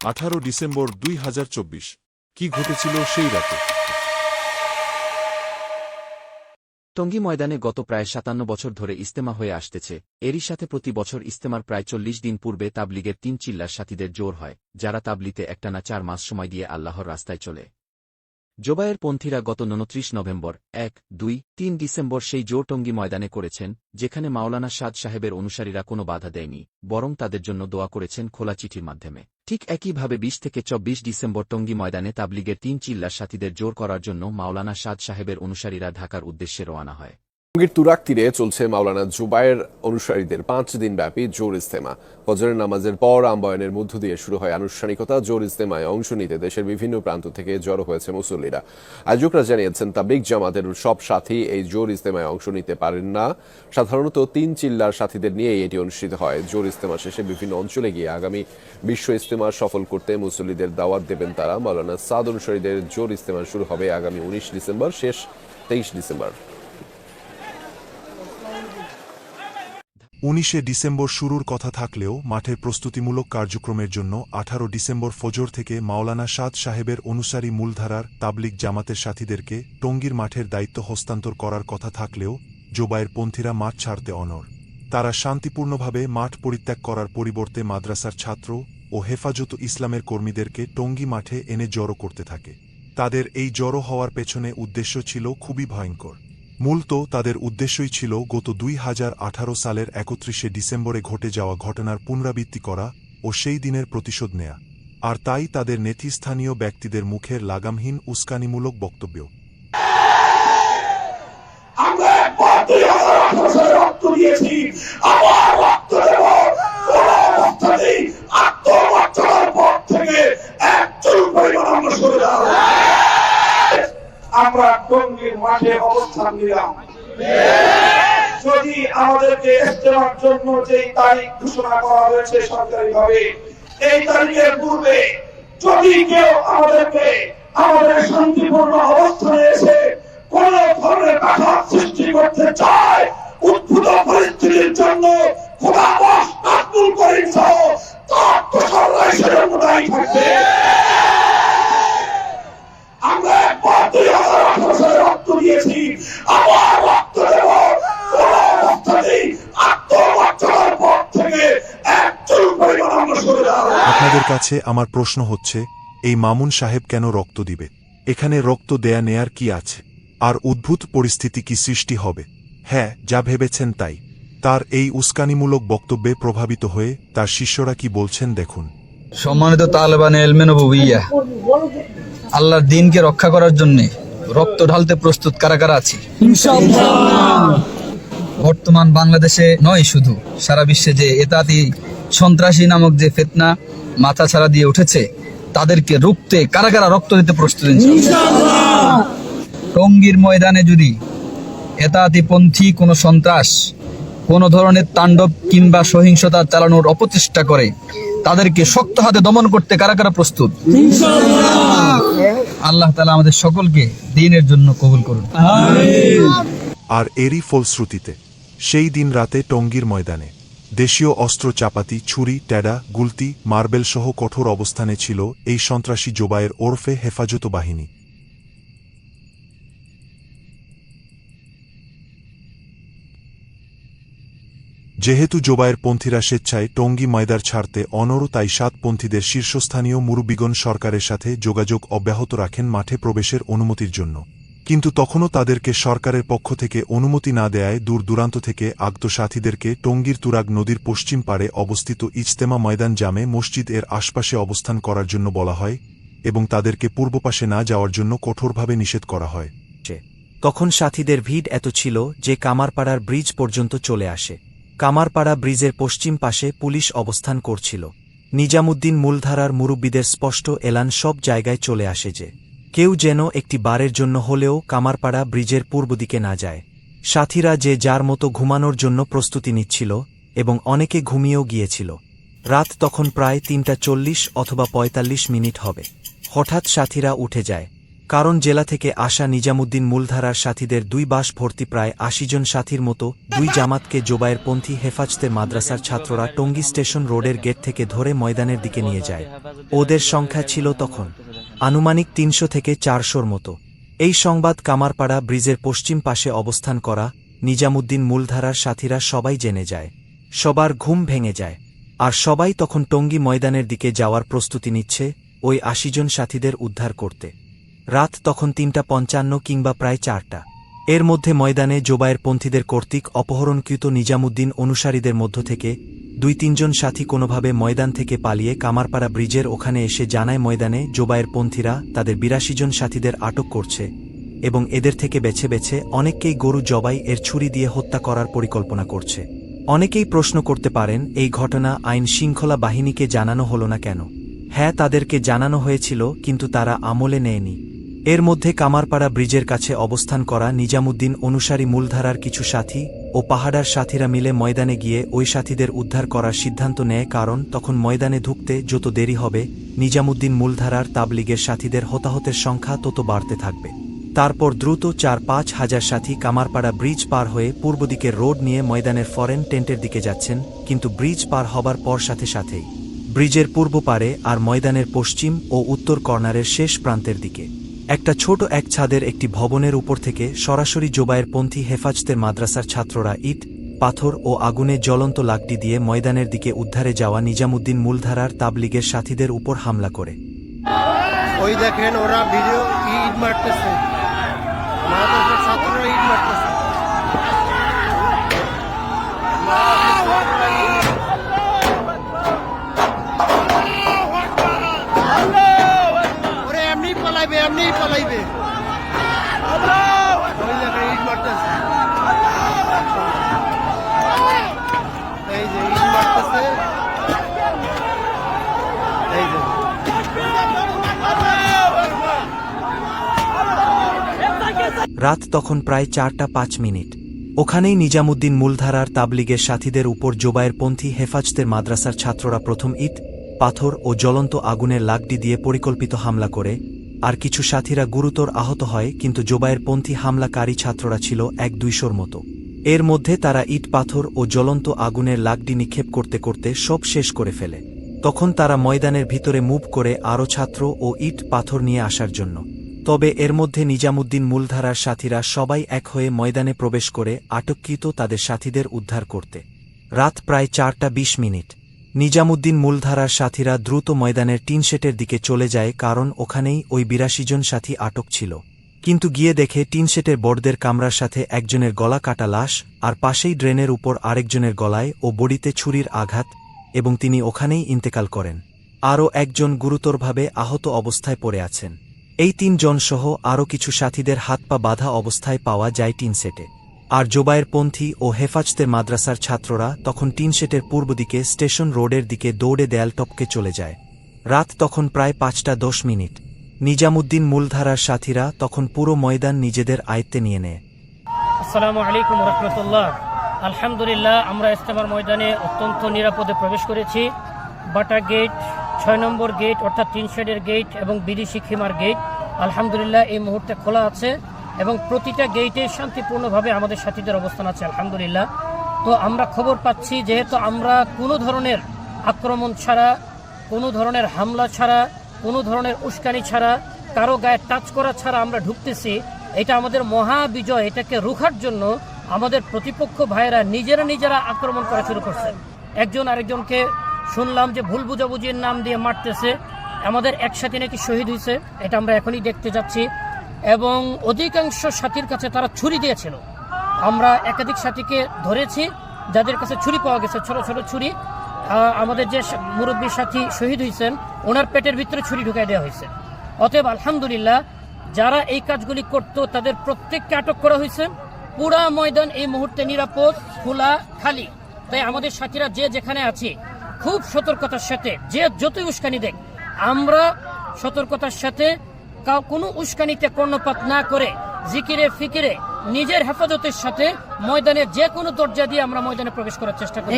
আঠারো ডিসেম্বর দুই হাজার চব্বিশ। কি ঘটেছিল সেই রাতে? টঙ্গী ময়দানে গত প্রায় সাতান্ন বছর ধরে ইস্তেমা হয়ে আসতেছে। এরই সাথে প্রতি বছর ইস্তেমার প্রায় চল্লিশ দিন পূর্বে তাবলিগের তিন চিল্লার সাথীদের জোর হয়, যারা তাবলিতে একটানা চার মাস সময় দিয়ে আল্লাহর রাস্তায় চলে। জোবায়ের পন্থীরা গত উনত্রিশ নভেম্বর, এক, দুই, তিন ডিসেম্বর সেই জোরটঙ্গি ময়দানে করেছেন, যেখানে মাওলানা সাদ সাহেবের অনুসারীরা কোনো বাধা দেয়নি, বরং তাদের জন্য দোয়া করেছেন খোলা চিঠির মাধ্যমে। ঠিক একইভাবে বিশ থেকে চব্বিশ ডিসেম্বর টঙ্গি ময়দানে তাবলিগের তিন চিল্লার সাথীদের জোর করার জন্য মাওলানা সাদ সাহেবের অনুসারীরা ঢাকার উদ্দেশ্যে রওনা হয়। টঙ্গীর তুরাক তীরে চলছে মাওলানা জুবায়ের অনুসারীদের পাঁচ দিন ব্যাপী জোর ইস্তেমা ফজরের নামাজের পর আম্বায়নের মধ্য দিয়ে শুরু হয় আনুষ্ঠানিকতা। জোর ইস্তেমায় অংশ নিতে দেশের বিভিন্ন প্রান্ত থেকে জড়ো হয়েছে মুসল্লিরা। আয়োজকরা জানিয়েছেন তাবলিক জামাতের সব সাথী এই জোর ইস্তেমায় অংশ নিতে পারেন না। সাধারণত তিন চিল্লার সাথীদের নিয়েই এটি অনুষ্ঠিত হয়। জোর ইস্তেমা শেষে বিভিন্ন অঞ্চলে গিয়ে আগামী বিশ্ব ইস্তেমা সফল করতে মুসল্লিদের দাওয়াত দেবেন তারা। মাওলানা সাদ অনুসারীদের জোর ইস্তেমা শুরু হবে আগামী উনিশ ডিসেম্বর, শেষ তেইশ ডিসেম্বর। উনিশে ডিসেম্বর শুরুর কথা থাকলেও মাঠের প্রস্তুতিমূলক কার্যক্রমের জন্য আঠারো ডিসেম্বর ফজর থেকে মাওলানা সাদ সাহেবের অনুসারী মূলধারার তাবলিক জামাতের সাথীদেরকে টঙ্গীর মাঠের দায়িত্ব হস্তান্তর করার কথা থাকলেও জোবায়ের পন্থীরা মাঠ ছাড়তে অনর তারা শান্তিপূর্ণভাবে মাঠ পরিত্যাগ করার পরিবর্তে মাদ্রাসার ছাত্র ও হেফাজত ইসলামের কর্মীদেরকে টঙ্গী মাঠে এনে জড়ো করতে থাকে। তাদের এই জড়ো হওয়ার পেছনে উদ্দেশ্য ছিল খুবই ভয়ঙ্কর। মূলত তাদের উদ্দেশ্যই ছিল গত দুই হাজার আঠারো সালের একত্রিশে ডিসেম্বরে ঘটে যাওয়া ঘটনার পুনরাবৃত্তি করা ও সেই দিনের প্রতিশোধ নেয়া, আর তাই তাদের নেতৃস্থানীয় ব্যক্তিদের মুখের লাগামহীন উস্কানিমূলক বক্তব্য। আমরা রক্ত দিয়েছি রক্ত দেব কোন অবস্থাতেই আত্মমর্যাদার পর থেকে এক চুল পরিমাণ আমরা সরে যাব না। আমরা টঙ্গীর মাঠে অবস্থান নিলাম। যদি আমাদেরকে ইস্তেমার জন্য যে তারিখ ঘোষণা করা হয়েছে সরকারি ভাবে এই তারিখের পূর্বে যদি কেউ আমাদেরকে আমাদের শান্তিপূর্ণ অবস্থানে এসে কোন ধরনের ব্যাঘাত সৃষ্টি করতে চায়, উদ্ভূত পরিস্থিতির জন্য খোদা বস নাজমুল করিম সহ তার দোসররা সেজন্য দায়ী থাকবে। আমরা দুই হাজার আঠারো সালে রক্ত দিয়েছি আবার রক্ত দেব কোন অবস্থাতেই আত্মমর্যাদার পর থেকে এক চুল পরিমাণ আমরা সরে যাব না। আপনাদের কাছে আমার প্রশ্ন হচ্ছে এই মামুন সাহেব কেন রক্ত দিবে? এখানে রক্ত দেয়া নেয়ার কি আছে? আর উদ্ভূত পরিস্থিতি কি সৃষ্টি হবে? হ্যাঁ যা ভেবেছেন তাই। তার এই উস্কানিমূলক বক্তব্যে প্রভাবিত হয়ে তার শিষ্যরা কি বলছেন দেখুন। সম্মানিত তালেবান আল্লাহর দিনকে রক্ষা করার জন্য রক্ত ঢালতে প্রস্তুত কারা কারা আছি? বর্তমান বাংলাদেশে নয় শুধু সারা বিশ্বে যে এতাতি সন্ত্রাসী নামক যে ফেতনা মাথা ছাড়া দিয়ে উঠেছে তাদেরকে রুখতে কারা কারা রক্ত দিতে প্রস্তুত ইনশাআল্লাহ? টঙ্গীর ময়দানে যদি এতাতিপন্থী কোনো সন্ত্রাস কোন ধরনের তাণ্ডব কিংবা সহিংসতা চালানোর অপচেষ্টা করে তাদেরকে শক্ত হাতে দমন করতে কারা কারা প্রস্তুত? আল্লাহ তালা আমাদের সকলকে দিনের জন্য কবুল করুন। আর এরই ফলশ্রুতিতে সেই দিন রাতে টঙ্গীর ময়দানে দেশীয় অস্ত্র চাপাতি, ছুরি, ট্যাডা, গুলতি, মার্বেল সহ কঠোর অবস্থানে ছিল এই সন্ত্রাসী জোবায়ের ওরফে হেফাজত বাহিনী। যেহেতু জোবায়ের পন্থীরা স্বেচ্ছায় টঙ্গী ময়দার ছাড়তে অনরও তাই সাতপন্থীদের শীর্ষস্থানীয় মুরুবিগণ সরকারের সাথে যোগাযোগ অব্যাহত রাখেন মাঠে প্রবেশের অনুমতির জন্য। কিন্তু তখনও তাদেরকে সরকারের পক্ষ থেকে অনুমতি না দেয়ায় দূর দূরান্ত থেকে আগত সাথীদেরকে টঙ্গীর তুরাগ নদীর পশ্চিম পারে অবস্থিত ইজতেমা ময়দান জামে মসজিদ এর আশপাশে অবস্থান করার জন্য বলা হয় এবং তাদেরকে পূর্ব পাশে না যাওয়ার জন্য কঠোরভাবে নিষেধ করা হয়। তখন সাথীদের ভিড় এত ছিল যে কামারপাড়ার ব্রিজ পর্যন্ত চলে আসে। কামারপাড়া ব্রিজের পশ্চিম পাশে পুলিশ অবস্থান করছিল। নিজামুদ্দিন মূলধারার মুরব্বীদের স্পষ্ট এলান সব জায়গায় চলে আসে যে কেউ যেন একটি বারের জন্য হলেও কামারপাড়া ব্রিজের পূর্ব দিকে না যায়। সাথীরা যে যার মতো ঘুমানোর জন্য প্রস্তুতি নিচ্ছিল এবং অনেকে ঘুমিয়েও গিয়েছিল। রাত তখন প্রায় তিনটা চল্লিশ অথবা পঁয়তাল্লিশ মিনিট হবে। হঠাৎ সাথীরা উঠে যায়, কারণ জেলা থেকে আসা নিজামুদ্দিন মূলধারার সাথীদের দুই বাস ভর্তি প্রায় আশি জন সাথীর মতো দুই জামাতকে জোবায়ের পন্থী হেফাজতে মাদ্রাসার ছাত্ররা টঙ্গী স্টেশন রোডের গেট থেকে ধরে ময়দানের দিকে নিয়ে যায়। ওদের সংখ্যা ছিল তখন আনুমানিক তিনশো থেকে চারশোর মতো। এই সংবাদ কামারপাড়া ব্রিজের পশ্চিম পাশে অবস্থান করা নিজামুদ্দিন মূলধারার সাথীরা সবাই জেনে যায়। সবার ঘুম ভেঙে যায়। আর সবাই তখন টঙ্গী ময়দানের দিকে যাওয়ার প্রস্তুতি নিচ্ছে ওই আশিজন সাথীদের উদ্ধার করতে। রাত তখন তিনটা পঞ্চান্ন কিংবা প্রায় চারটা। এর মধ্যে ময়দানে জোবায়ের পন্থীদের কর্তৃক অপহরণকৃত নিজামুদ্দিন অনুসারীদের মধ্য থেকে দুই তিনজন সাথী কোনোভাবে ময়দান থেকে পালিয়ে কামারপাড়া ব্রিজের ওখানে এসে জানায় ময়দানে জোবায়ের পন্থীরা তাদের বিরাশি জন সাথীদের আটক করছে এবং এদের থেকে বেছে বেছে অনেককেই গরু জবাই এর ছুরি দিয়ে হত্যা করার পরিকল্পনা করছে। অনেকেই প্রশ্ন করতে পারেন, এই ঘটনা আইন শৃঙ্খলা বাহিনীকে জানানো হলো না কেন? হ্যাঁ তাদেরকে জানানো হয়েছিল, কিন্তু তারা আমলে নেয়নি। এর মধ্যে কামারপাড়া ব্রিজের কাছে অবস্থান করা নিজামুদ্দিন অনুসারী মূলধারার কিছু সাথী ও পাহাড়ার সাথীরা মিলে ময়দানে গিয়ে ওই সাথীদের উদ্ধার করার সিদ্ধান্ত নেয় কারণ তখন ময়দানে ঢুকতে যত দেরি হবে, নিজামুদ্দিন মূলধারার তাবলিগের সাথীদের হতাহতের সংখ্যা তত বাড়তে থাকবে। তারপর দ্রুত চার পাঁচ হাজার সাথী কামারপাড়া ব্রিজ পার হয়ে পূর্ব দিকের রোড নিয়ে ময়দানের ফরেন টেন্টের দিকে যাচ্ছেন, কিন্তু ব্রিজ পার হবার পর সাথে সাথেই। ব্রিজের পূর্ব পারে আর ময়দানের পশ্চিম ও উত্তর কর্নারের শেষ প্রান্তের দিকে। একটা ছোট এক ছাদের একটি ভবনের উপর থেকে সরাসরি জোবায়ের পন্থী হেফাজতের মাদ্রাসার ছাত্ররা ইট, পাথর ও আগুনে জ্বলন্ত লাকটি দিয়ে ময়দানের দিকে উদ্ধারে যাওয়া নিজামুদ্দিন মূলধারার তাবলিগের সাথীদের উপর হামলা করে। ওই দেখেন, ওরা ভিডিও ইট মারতেছে। ছাত্ররা ইট মারতেছে। পালাইবে। রাত তখন প্রায় চারটা পাঁচ মিনিট। ওখানেই নিজামুদ্দিন মূলধারার তাবলিগের সাথীদের উপর জোবায়ের পন্থী হেফাজতের মাদ্রাসার ছাত্ররা প্রথম ইট, পাথর ও জ্বলন্ত আগুনের লাগডি দিয়ে পরিকল্পিত হামলা করে আর কিছু সাথীরা গুরুতর আহত হয়, কিন্তু জোবায়ের পন্থী হামলাকারী ছাত্ররা ছিল এক দুইশোর মতো। এর মধ্যে তারা ইট পাথর ও জ্বলন্ত আগুনের লাগডি নিক্ষেপ করতে করতে সব শেষ করে ফেলে। তখন তারা ময়দানের ভিতরে মুভ করে আরও ছাত্র ও ইট পাথর নিয়ে আসার জন্য। তবে এর মধ্যে নিজামুদ্দিন মূলধারার সাথীরা সবাই এক হয়ে ময়দানে প্রবেশ করে আটককৃত তাদের সাথীদের উদ্ধার করতে। রাত প্রায় চারটা বিশ মিনিট। নিজামুদ্দিন মূলধারার সাথীরা দ্রুত ময়দানের টিন শেটের দিকে চলে যায় কারণ ওখানেই ওই বিরাশি জন সাথী আটক ছিল। কিন্তু গিয়ে দেখে টিন শেটের বর্দের কামরার সাথে একজনের গলা কাটা লাশ, আর পাশেই ড্রেনের উপর আরেকজনের গলায় ও বডিতে ছুরির আঘাত, এবং তিনি ওখানেই ইন্তেকাল করেন। আরও একজন গুরুতরভাবে আহত অবস্থায় পড়ে আছেন। এই তিনজন সহ আরও কিছু সাথীদের হাত পা বাঁধা অবস্থায় পাওয়া যায় টিন সেটে আর জোবায়ের পন্থী ও হেফাজতের মাদ্রাসার ছাত্ররা তখন টিন সেটের পূর্ব দিকে স্টেশন রোডের দিকে দৌড়ে দেয়াল টপকে চলে যায়। রাত তখন প্রায় পাঁচটা দশ মিনিট। নিজামুদ্দিন মূলধারার সাথীরা তখন পুরো ময়দান নিজেদের আয়ত্তে নিয়ে নেয়। আসসালামু আলাইকুম রহমতুল্লাহ। আলহামদুলিল্লাহ, আমরা ইস্তেমার ময়দানে অত্যন্ত নিরাপদে প্রবেশ করেছি। বাটা গেট, ছয় নম্বর গেট, অর্থাৎ তিন শেডের গেট এবং বিদেশি খিমার গেট, আলহামদুলিল্লাহ, এই মুহূর্তে খোলা আছে। এবং প্রতিটা গেইটে শান্তিপূর্ণভাবে আমাদের সাথীদের অবস্থান আছে, আলহামদুলিল্লাহ। তো আমরা খবর পাচ্ছি, যেহেতু আমরা কোনো ধরনের আক্রমণ ছাড়া, কোনো ধরনের হামলা ছাড়া, কোনো ধরনের উস্কানি ছাড়া, কারও গায়ে টাচ করা ছাড়া আমরা ঢুকতেছি, এটা আমাদের মহা বিজয়, এটাকে রুখার জন্য আমাদের প্রতিপক্ষ ভাইয়েরা নিজেরা নিজেরা আক্রমণ করা শুরু করছে। একজন আরেকজনকে শুনলাম যে ভুল বুঝাবুঝির নাম দিয়ে মারতেছে, আমাদের একসাথে নাকি শহীদ হয়েছে, এটা আমরা এখনই দেখতে যাচ্ছি। এবং অধিকাংশ সাথীর কাছে তারা ছুরি দিয়েছিল। আমরা একাধিক সাথীকে ধরেছি, যাদের কাছে ছুরি পাওয়া গেছে, ছোট ছোট ছুরি। আমাদের যে মুরব্বী সাথী শহীদ হয়েছেন, ওনার পেটের ভিতরে ছুরি ঢুকাই দেওয়া হয়েছে। অতএব আলহামদুলিল্লাহ, যারা এই কাজগুলি করত, তাদের প্রত্যেককে আটক করা হয়েছে। পুরা ময়দান এই মুহূর্তে নিরাপদ, খোলা, খালি। তাই আমাদের সাথীরা যে যেখানে আছে, খুব সতর্কতার সাথে, যে যতই উস্কানি দেখ, আমরা সতর্কতার সাথে কোনো উস্কানিতে কর্ণপাত না করে জিকিরে ফিকিরে নিজের হেফাজতের সাথে ময়দানে যে কোনো দরজা দিয়ে আমরা ময়দানে প্রবেশ করার চেষ্টা করি।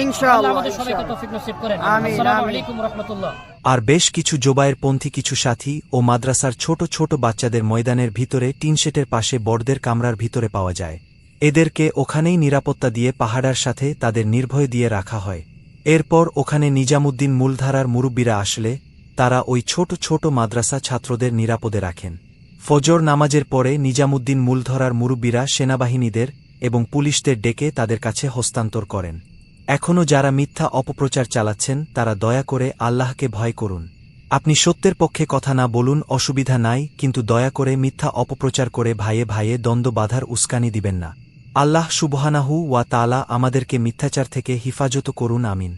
আমাদের সবাইকে তৌফিক নসিব করেন। আসসালামু আলাইকুম রহমতুল্লাহ। আর বেশ কিছু জোবায়ের পন্থী কিছু সাথী ও মাদ্রাসার ছোট ছোট বাচ্চাদের ময়দানের ভিতরে টিনশেটের পাশে বড়দের কামরার ভিতরে পাওয়া যায়। এদেরকে ওখানেই নিরাপত্তা দিয়ে পাহাড়ার সাথে তাদের নির্ভয় দিয়ে রাখা হয়। এরপর ওখানে নিজামুদ্দিন মূলধারার মুরব্বীরা আসলে তারা ওই ছোট ছোট মাদ্রাসা ছাত্রদের নিরাপদে রাখেন। ফজর নামাজের পরে নিজামুদ্দিন মূলধরার মুরব্বীরা সেনাবাহিনীদের এবং পুলিশদের ডেকে তাদের কাছে হস্তান্তর করেন। এখনও যারা মিথ্যা অপপ্রচার চালাচ্ছেন, তারা দয়া করে আল্লাহকে ভয় করুন। আপনি সত্যের পক্ষে কথা না বলুন, অসুবিধা নাই, কিন্তু দয়া করে মিথ্যা অপপ্রচার করে ভাইয়ে ভাইয়ে দ্বন্দ্ব বাধার উস্কানি দিবেন না। আল্লাহ সুবহানাহু ওয়া তালা আমাদেরকে মিথ্যাচার থেকে হিফাজত করুন, আমিন।